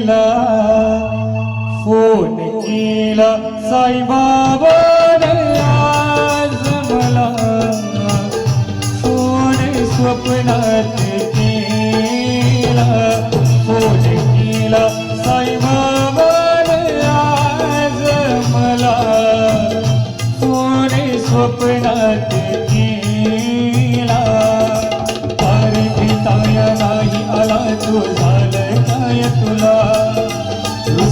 केला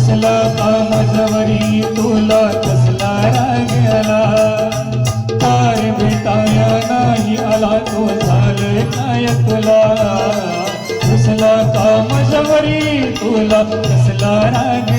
कसला कामजवरी तुला कसला राग तार भेटाया नाही आला तो झालं काय तुला? कसला कामजवरी तुला कसला राग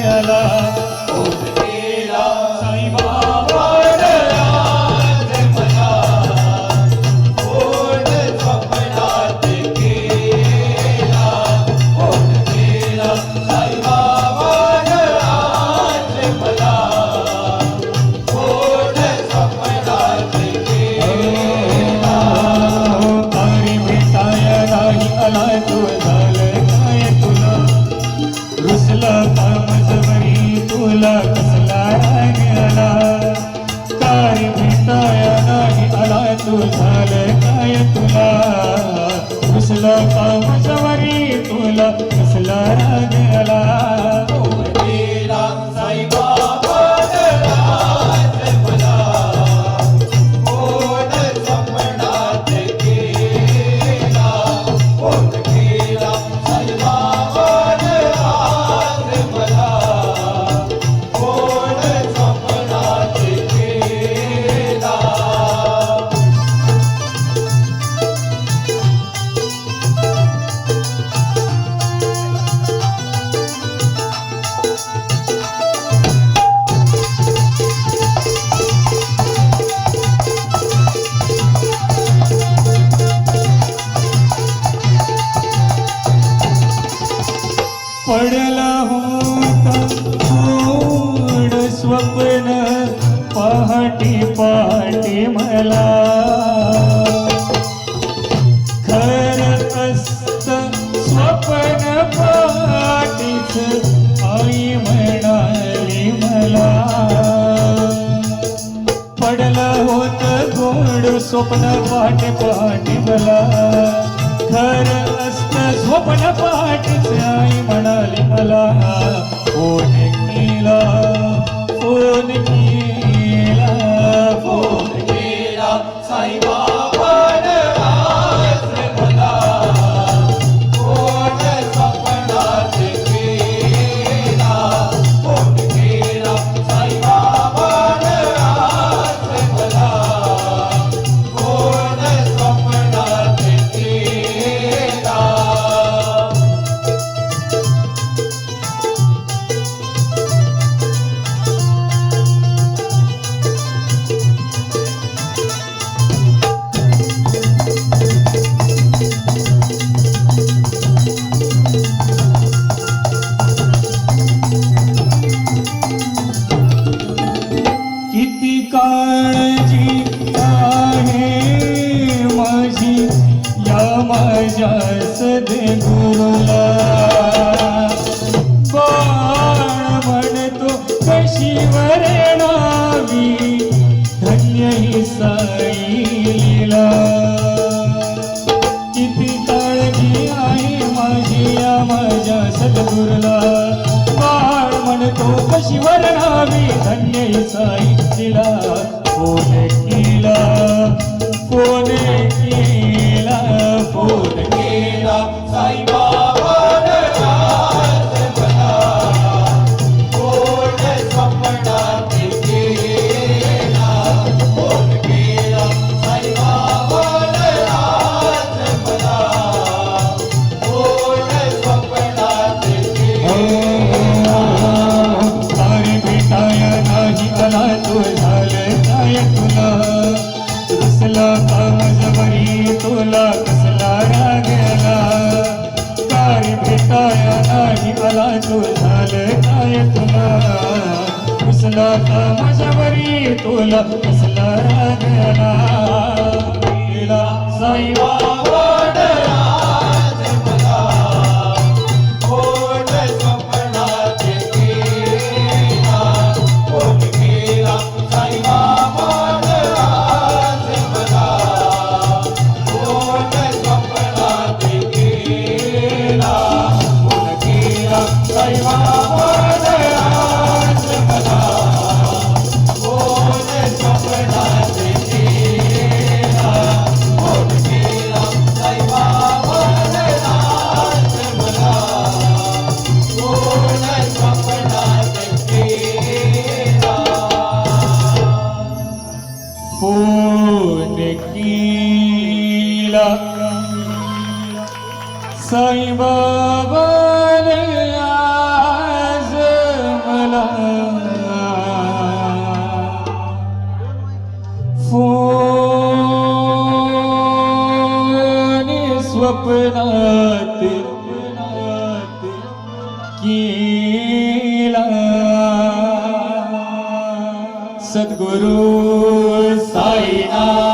झालं काय तुला? रुसला का मजवरी तुला कसला राग आला? स्वप्न पहाटे पहाटे मला. खर असत स्वप्न पहाटेच आई म्हणाली मला. पडलं होत गोड स्वप्न पहाटे पहाटे मला. खर असत स्वप्न पहाटेच आई म्हणाली मला. माझ्या सद्गुरुला बाण म्हणतो कशी वरणावी धन्य ही साईला किती काळजी आहे माझी या माझ्या सद्गुरुला. बाळ म्हणतो कशी वर्णावी धन्य ही साई तिला फोन केला फोन केला रुसला का तुला कसला राग आला? काय भेटाया नाही मला तू झालं काय तुला? कसला का तुला कसला राग आला? गेला साई ਕੀਲਾ ਸਤਿਗੁਰੂ ਸਾਈਂ ਆ।